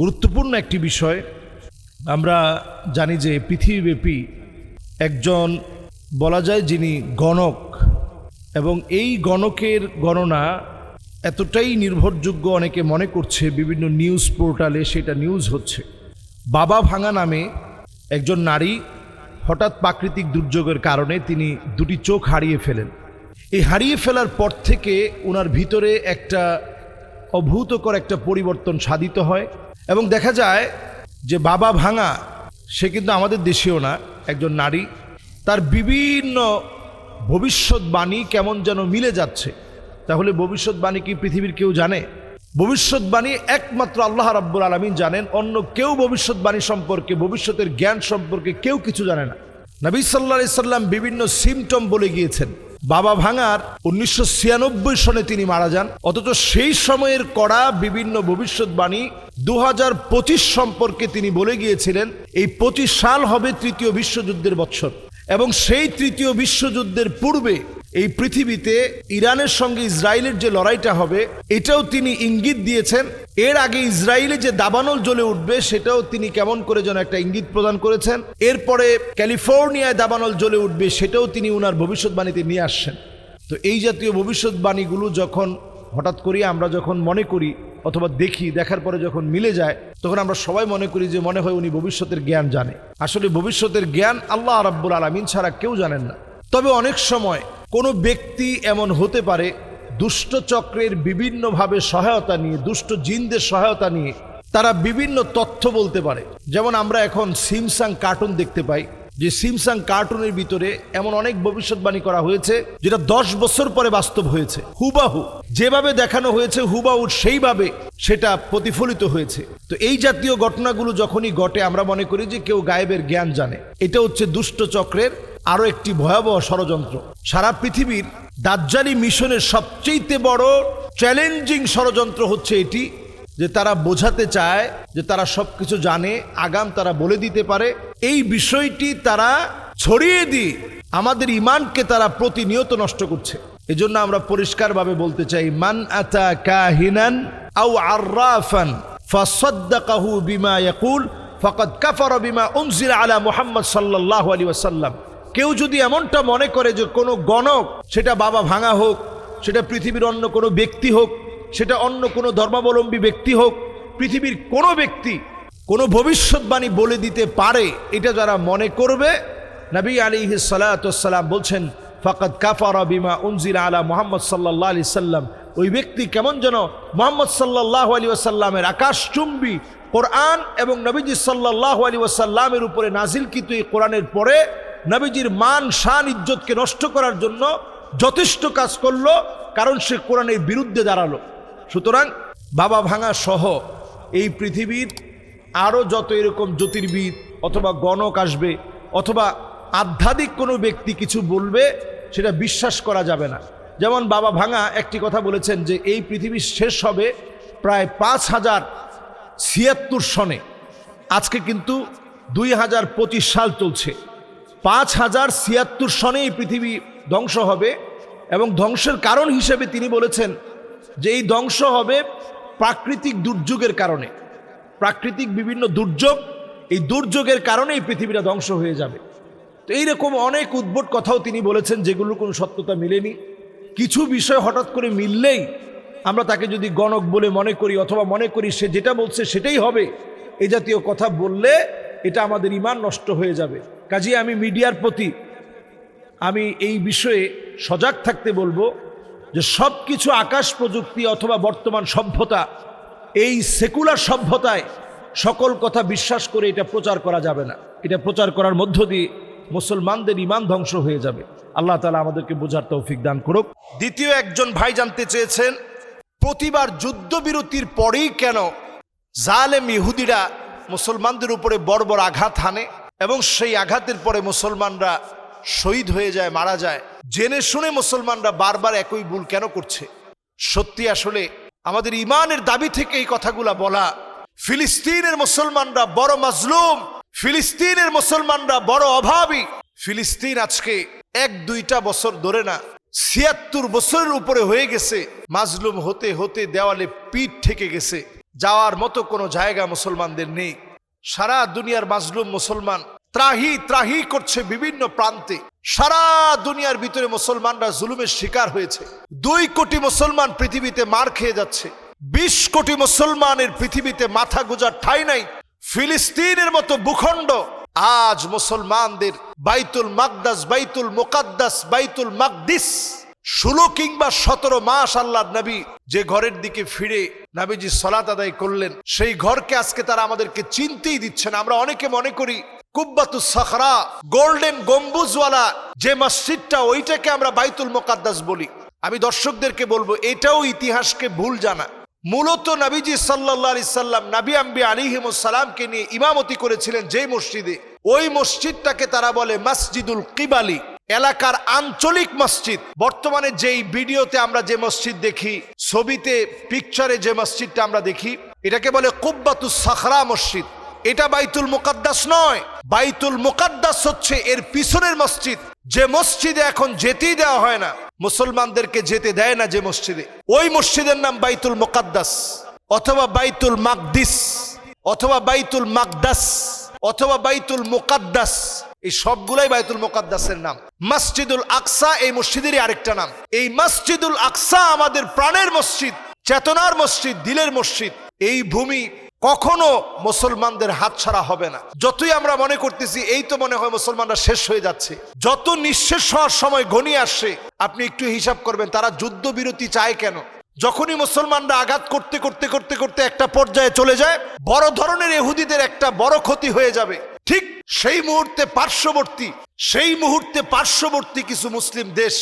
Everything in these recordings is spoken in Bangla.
গুরুত্বপূর্ণ একটি বিষয়। আমরা জানি যে পৃথিবীব্যাপী একজন বলা যায় যিনি গণক এবং এই গণকের গণনা এতটাই নির্ভরযোগ্য অনেকে মনে করছে, বিভিন্ন নিউজ পোর্টালে সেটা নিউজ হচ্ছে। বাবা ভাঙা নামে একজন নারী হঠাৎ প্রাকৃতিক দুর্যোগের কারণে তিনি দুটি চোখ হারিয়ে ফেলেন। এই হারিয়ে ফেলার পর থেকে ওনার ভিতরে একটা অভূতকর একটা পরিবর্তন সাধিত হয়। এবং দেখা যায় যে বাবা ভাঙা, সে কিন্তু আমাদের দেশেও না, একজন নারী। তার বিভিন্ন ভবিষ্যৎবাণী কেমন যেন মিলে যাচ্ছে। তাহলে ভবিষ্যৎবাণী কি পৃথিবীর কেউ জানে? ভবিষ্যৎবাণী একমাত্র আল্লাহ রাব্বুল আলমিন জানেন, অন্য কেউ ভবিষ্যৎবাণী সম্পর্কে, ভবিষ্যতের জ্ঞান সম্পর্কে কেউ কিছু জানে না। নবী সাল্লা সাল্লাম বিভিন্ন সিমটম বলে গিয়েছেন। বাবা ভাঙার উনিশশো ছিয়ানব্বই সনে তিনি মারা যান, অথচ সেই সময়ের করা বিভিন্ন ভবিষ্যৎবাণী দু হাজার পঁচিশ সম্পর্কে তিনি বলে গিয়েছিলেন, এই পঁচিশ সাল হবে তৃতীয় বিশ্বযুদ্ধের বৎসর। এবং সেই তৃতীয় বিশ্বযুদ্ধের পূর্বে এই পৃথিবীতে ইরানের সঙ্গে ইসরায়েলের যে লড়াইটা হবে, এটাও তিনি ইঙ্গিত দিয়েছেন। এর আগে ইসরায়েলে যে দাবানল জ্বলে উঠবে, সেটাও তিনি কেমন করে যেন একটা ইঙ্গিত প্রদান করেছেন। এরপরে ক্যালিফোর্নিয়ায় দাবানল জ্বলে উঠবে, সেটাও তিনি উনার ভবিষ্যৎবাণীতে নিয়ে আসছেন। তো এই জাতীয় ভবিষ্যৎবাণীগুলো যখন হঠাৎ করি আমরা যখন মনে করি অথবা দেখি, দেখার পরে যখন মিলে যায়, তখন আমরা সবাই মনে করি যে মনে হয় উনি ভবিষ্যতের জ্ঞান জানে। আসলে ভবিষ্যতের জ্ঞান আল্লাহ রাব্বুল আলমিন ছাড়া কেউ জানেন না। তবে অনেক সময় কোনো ব্যক্তি এমন হতে পারে, দুষ্ট চক্রের বিভিন্নভাবে সহায়তা নিয়ে, দুষ্ট জিনদের সহায়তা নিয়ে তারা বিভিন্ন তথ্য বলতে পারে। যেমন আমরা এখন সিমসাং কার্টুন দেখতে পাই। যে সিমসাং কার্টুনের ভিতরে এমন অনেক ভবিষ্যৎবাণী করা হয়েছে, যেটা দশ বছর পরে বাস্তব হয়েছে। হুবাহু, যেভাবে দেখানো হয়েছে হুবাহু সেইভাবে সেটা প্রতিফলিত হয়েছে। তো এই জাতীয় ঘটনাগুলো যখনই ঘটে, আমরা মনে করি যে কেউ গায়েবের জ্ঞান জানে। এটা হচ্ছে দুষ্ট চক্রের আরও একটি ভয়াবহ ষড়যন্ত্র। সারা পৃথিবীর দাজ্জালি মিশনের সবচেয়ে বড় চ্যালেঞ্জিং ষড়যন্ত্র হচ্ছে এটি যে তারা বোঝাতে চায়, যে তারা সব কিছু জানে, আগাম তারা বলে দিতে পারে। এই বিষয়টি তারা ছড়িয়ে দিয়ে আমাদের ইমানকে তারা প্রতিনিয়ত নষ্ট করছে। এজন্য আমরা পরিষ্কারভাবে বলতে চাই, মান আতা কাহিনান আও আর্রাফান ফাসাদ্দাকাহু বিমা ইয়াকুল, ফাকাদ কাফারা বিমা উনজিলা আলা মুহাম্মদ সাল্লাল্লাহু আলাইহি ওয়াসাল্লাম। কেউ যদি এমনটা মনে করে যে কোনো গণক, সেটা বাবা ভাঙা হোক, সেটা পৃথিবীর অন্য কোনো ব্যক্তি হোক সেটা অন্য কোনো ধর্মাবলম্বী ব্যক্তি হোক, পৃথিবীর কোনো ব্যক্তি কোনো ভবিষ্যৎবাণী বলে দিতে পারে, এটা যারা মনে করবে, নবী আলী সালাতাম বলছেন ফকত কাফারা বিমা উনজির আলা মোহাম্মদ সাল্লাহ আলি সাল্লাম। ওই ব্যক্তি কেমন যেন মোহাম্মদ সাল্লাহ আলী ওয়াসাল্লামের আকাশচুম্বী, কোরআন এবং নবীজি সাল্লাহ আলী ওয়াসাল্লামের উপরে নাজিলকৃত এই কোরআনের পরে নবীজির মান, শান, ইজ্জতকে নষ্ট করার জন্য যথেষ্ট কাজ করল, কারণ সে কোরআনের বিরুদ্ধে দাঁড়াল। সুতরাং বাবা ভাঙা সহ এই পৃথিবীর আরও যত এরকম জ্যোতির্বিদ অথবা গণক আসবে অথবা আধ্যাত্মিক কোনো ব্যক্তি কিছু বলবে, সেটা বিশ্বাস করা যাবে না। যেমন বাবা ভাঙা একটি কথা বলেছেন যে এই পৃথিবী শেষ হবে প্রায় পাঁচ হাজার ছিয়াত্তর সনে। আজকে কিন্তু দুই হাজার পঁচিশ সাল চলছে। পাঁচ হাজার ছিয়াত্তর সনে এই পৃথিবী ধ্বংস হবে এবং ধ্বংসের কারণ হিসেবে তিনি বলেছেন যে এই ধ্বংস হবে প্রাকৃতিক দুর্যোগের কারণে। প্রাকৃতিক বিভিন্ন দুর্যোগ, এই দুর্যোগের কারণে এই পৃথিবীটা ধ্বংস হয়ে যাবে। তো এইরকম অনেক উদ্ভট কথাও তিনি বলেছেন যেগুলোর কোনো সত্যতা মেলেনি। কিছু বিষয় হঠাৎ করে মিললেই আমরা তাকে যদি গণক বলে মনে করি অথবা মনে করি সে যেটা বলছে সেটাই হবে, এ জাতীয় কথা বললে এটা আমাদের ইমান নষ্ট হয়ে যাবে। কাজে আমি মিডিয়ার প্রতি আমি এই বিষয়ে সজাগ থাকতে বলব যে সব কিছু আকাশ প্রযুক্তি অথবা বর্তমান সভ্যতা, এই সেকুলার সভ্যতায় সকল কথা বিশ্বাস করে এটা প্রচার করা যাবে না। এটা প্রচার করার মধ্য দিয়ে মুসলমানদের ইমান ধ্বংস হয়ে যাবে। আল্লাহ তালা আমাদেরকে বোঝার তৌফিক দান করুক। দ্বিতীয় একজন ভাই জানতে চেয়েছেন, প্রতিবার যুদ্ধবিরতির পরেই কেন জালেম ইহুদিরা মুসলমানদের উপরে বড় বড় আঘাত হানে এবং সেই আঘাতের পরে মুসলমানরা শহীদ হয়ে যায়, মারা যায়? জেনে শুনে মুসলমানরা বারবার একই ভুল কেন করছে? সত্যি আসলে আমাদের ইমানের দাবি থেকে এই কথাগুলা বলা, ফিলিস্তিনের মুসলমানরা বড় মাজলুম, ফিলিস্তিনের মুসলমানরা বড় অভাবী। ফিলিস্তিন আজকে এক দুইটা বছর ধরে না, ছিয়াত্তর বছরের উপরে হয়ে গেছে, মাজলুম হতে হতে দেওয়ালে পিঠ ঠেকে গেছে। যাওয়ার মতো কোনো জায়গা মুসলমানদের নেই। সারা দুনিয়ার মাজলুম মুসলমান ত্রাহি ত্রাহি করছে বিভিন্ন প্রান্তে। সারা দুনিয়ার ভিতরে মুসলমানরা জুলুমের শিকার হয়েছে। দুই কোটি মুসলমান পৃথিবীতে মার খেয়ে যাচ্ছে। বিশ কোটি মুসলমানের পৃথিবীতে মাথা গোজার ঠাই নাই। ফিলিস্তিনের মতো ভূখণ্ড। আজ মুসলমানদের বাইতুল মাকদাস, বাইতুল মোকাদ্দাস, বাইতুল মাকদিস ষোলো কিংবা সতেরো মাস আল্লাহ নবী যে ঘরের দিকে ফিরে নাবিজি সলাত আদায় করলেন, সেই ঘরকে আজকে তারা আমাদেরকে চিনতেই দিচ্ছে না। আমরা অনেকে মনে করি কুব্বাতু সখরা, গোল্ডেন গম্বুজওয়ালা, যে মসজিদটা ওইটাকে আমরা বাইতুল মোকাদ্দাস বলি। আমি দর্শকদেরকে বলব, এটাও ইতিহাসকে ভুল জানা। মূলত নাবিজি সাল্লাহ আলি সাল্লাম নাবি আম্বি আলিহিমসালামকে নিয়ে ইমামতি করেছিলেন যে মসজিদে। ওই মসজিদটাকে তারা বলে মসজিদুল কিবালি। এলাকার আঞ্চলিক মসজিদ। বর্তমানে যেই ভিডিওতে আমরা যে মসজিদ দেখি, ছবিতে পিকচারে যে মসজিদটা আমরা দেখি, এটাকে বলে কুব্বাতু সাখরা মসজিদ। এটা বাইতুল মুকাদ্দাস নয়। বাইতুল মুকাদ্দাস হচ্ছে এর পিছনের মসজিদ। যে মসজিদে এখন যেতেই দেওয়া হয় না, মুসলমানদেরকে যেতে দেয় না যে মসজিদে। ওই মসজিদের নাম বাইতুল মুকাদ্দাস অথবা বাইতুল মাকদিস অথবা বাইতুল মাকদাস অথবা বাইতুল মুকাদ্দাস। এই সবগুলাই বাইতুল মুকাদ্দাসের নাম। মসজিদুল আকসা এই মসজিদেরই আরেকটা নাম। এই মসজিদুল আকসা আমাদের প্রাণের মসজিদ, চেতনার মসজিদ, দিলের মসজিদ। এই ভূমি কখনো মুসলমানদের হাতছাড়া হবে না। যতই আমরা মনে করতেছি, এই তো মনে হয় মুসলমানরা শেষ হয়ে যাচ্ছে। যত নিঃশেষ হওয়ার সময় ঘনিয়ে আসছে আপনি একটু হিসাব করবেন, তারা যুদ্ধবিরতি চায় কেন? যখনই মুসলমানরা আঘাত করতে করতে করতে করতে একটা পর্যায়ে চলে যায়, বড় ধরনের এহুদিদের একটা বড় ক্ষতি হয়ে যাবে। ঠিক সেই মুহূর্তে পার্শ্ববর্তী, সেই মুহূর্তে পার্শ্ববর্তী কিছু মুসলিম দেশ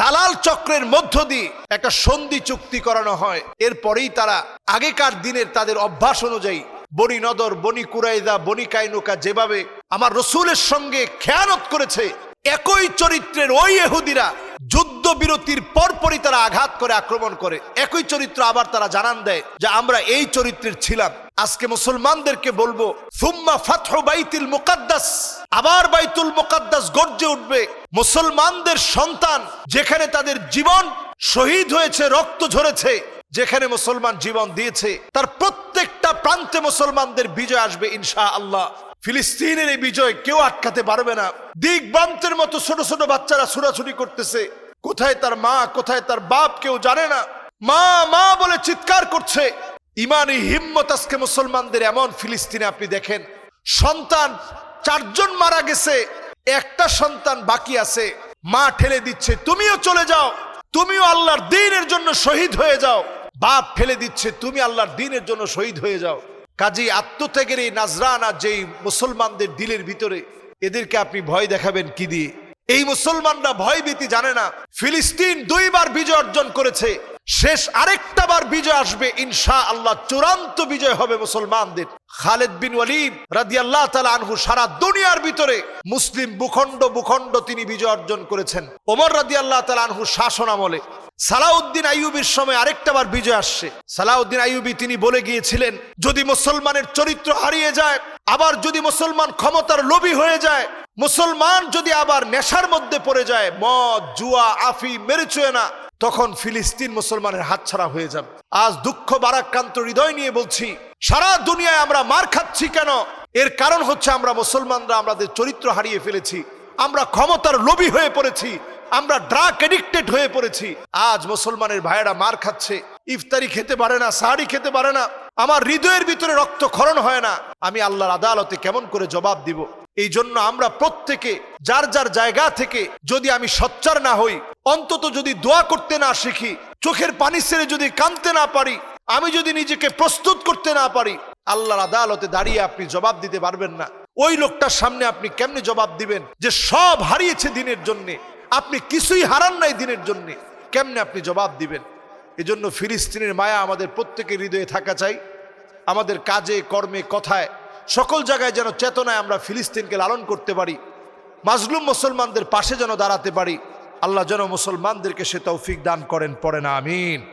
দালাল চক্রের মধ্য দিয়ে একটা সন্ধি চুক্তি করানো হয়। এরপরেই তারা আগেকার দিনের তাদের অভ্যাস অনুযায়ী বনি নদর, বনি কুরাইদা, বনি কাইনুকা যেভাবে আমার রসুলের সঙ্গে খেয়ানত করেছে একই চরিত্রের ওই এহুদিরা যুদ্ধ বিরতির পরপরই তারা আঘাত করে, আক্রমণ করে। একই চরিত্র আবার তারা জানান দেয় যে, আমরা এই চরিত্রের ছিলাম। আজকে মুসলমানদেরকে বলব, সুম্মা ফাতহ বাইতুল মুকাদ্দাস। আবার বাইতুল মুকাদ্দাস গর্জে উঠবে, মুসলমানদের সন্তান, যেখানে তাদের জীবন শহীদ হয়েছে, রক্ত ঝরেছে যেখানে মুসলমান জীবন দিয়েছে, তার প্রত্যেকটা প্রান্তে মুসলমানদের বিজয় আসবে ইনশা আল্লাহ ফিলিস্তিনের এই বিজয় কেউ আটকাতে পারবে না। দিগবান্তের মতো ছোট ছোট বাচ্চারা ছুটাছুটি করতেছে। কোথায় তার মা, কোথায় তার বাপ কেউ জানে না। মা মা বলে চিৎকার করছে। ইমানি হিম্মত আজকে মুসলমানদের এমন ফিলিস্তিনে আপনি দেখেন। সন্তান, চারজন মারা গেছে, একটা সন্তান বাকি আছে। মা ঠেলে দিচ্ছে, তুমিও চলে যাও। তুমিও আল্লাহর দিনের জন্য শহীদ হয়ে যাও। বাপ ফেলে দিচ্ছে, তুমি আল্লাহর দিনের জন্য শহীদ হয়ে যাও। কাজী আত্মত্যাগের এই নাজরানা যেই মুসলমানদের দিলের ভিতরে, এদেরকে আপনি ভয় দেখাবেন কি দিয়ে? এই মুসলমানরা ভয় ভীতি জানে না। ফিলিস্তিন দুইবার বিজয় অর্জন করেছে, শেষ আরেকটা বার বিজয় আসবে ইনশা আল্লাহ চূড়ান্ত বিজয় হবে মুসলমানদের। খালেদ বিন ওয়ালিদ রাদি আল্লাহ তালা আনহু সারা দুনিয়ার ভিতরে মুসলিম ভূখণ্ড ভূখণ্ড তিনি বিজয় অর্জন করেছেন। ওমর রাদি আল্লাহ তালা আনহু শাসন আমলে সালাউদ্দিন আইয়ুবির সময় আরেকটা বার বিজয় আসছে। সালাউদ্দিন আইয়ুবি তিনি বলে গিয়েছিলেন, যদি মুসলমানের চরিত্র হারিয়ে যায়, আবার যদি মুসলমান ক্ষমতার লোভী হয়ে যায়, মুসলমান যদি আবার নেশার মধ্যে পড়ে যায়, মদ, জুয়া, আফি মেরেচুয়ে না, তখন ফিলিস্তিন মুসলমানের হাতছাড়া হয়ে যাবে। আজ দুঃখ বারাক্রান্ত হৃদয় নিয়ে বলছি, সারা দুনিয়ায় আমরা মার খাচ্ছি কেন? এর কারণ হচ্ছে আমরা মুসলমানরা আমাদের চরিত্র হারিয়ে ফেলেছি, আমরা ক্ষমতার লোভী হয়ে পড়েছি আমরা ড্রাগ এডিক্টেড হয়ে পড়েছি। আজ মুসলমানের ভাইয়েরা মার খাচ্ছে। ইফতারি খেতে পারে না সাহারি খেতে পারে না। আমার হৃদয়ের ভিতরে রক্ত খরণ হয় না। আমি আল্লাহর আদালতে কেমন করে জবাব দিব? এই জন্য আমরা প্রত্যেকে, যার যার জায়গা থেকে যদি আমি সচ্চার না হই, অন্তত যদি দোয়া করতে না শিখি, চোখের পানি ছেড়ে যদি কাঁদতে না পারি, আমি যদি নিজেকে প্রস্তুত করতে না পারি, আল্লাহর আদালতে দাঁড়িয়ে আপনি জবাব দিতে পারবেন না। ওই লোকটার সামনে আপনি কেমনে জবাব দিবেন? যে সব হারিয়েছে দিনের জন্যে। আপনি কিছুই হারান নাই দিনের জন্য। কেমনে আপনি জবাব দিবেন? এজন্য ফিলিস্তিনের মায়া আমাদের প্রত্যেকের হৃদয়ে থাকা চাই। আমাদের কাজে, কর্মে, কথায়, সকল জায়গায় যেন চেতনায় আমরা ফিলিস্তিনকে লালন করতে পারি। মাজলুম মুসলমানদের পাশে যেন দাঁড়াতে পারি। আল্লাহ যেন মুসলমানদেরকে সে তৌফিক দান করেন, পড়ে না, আমিন।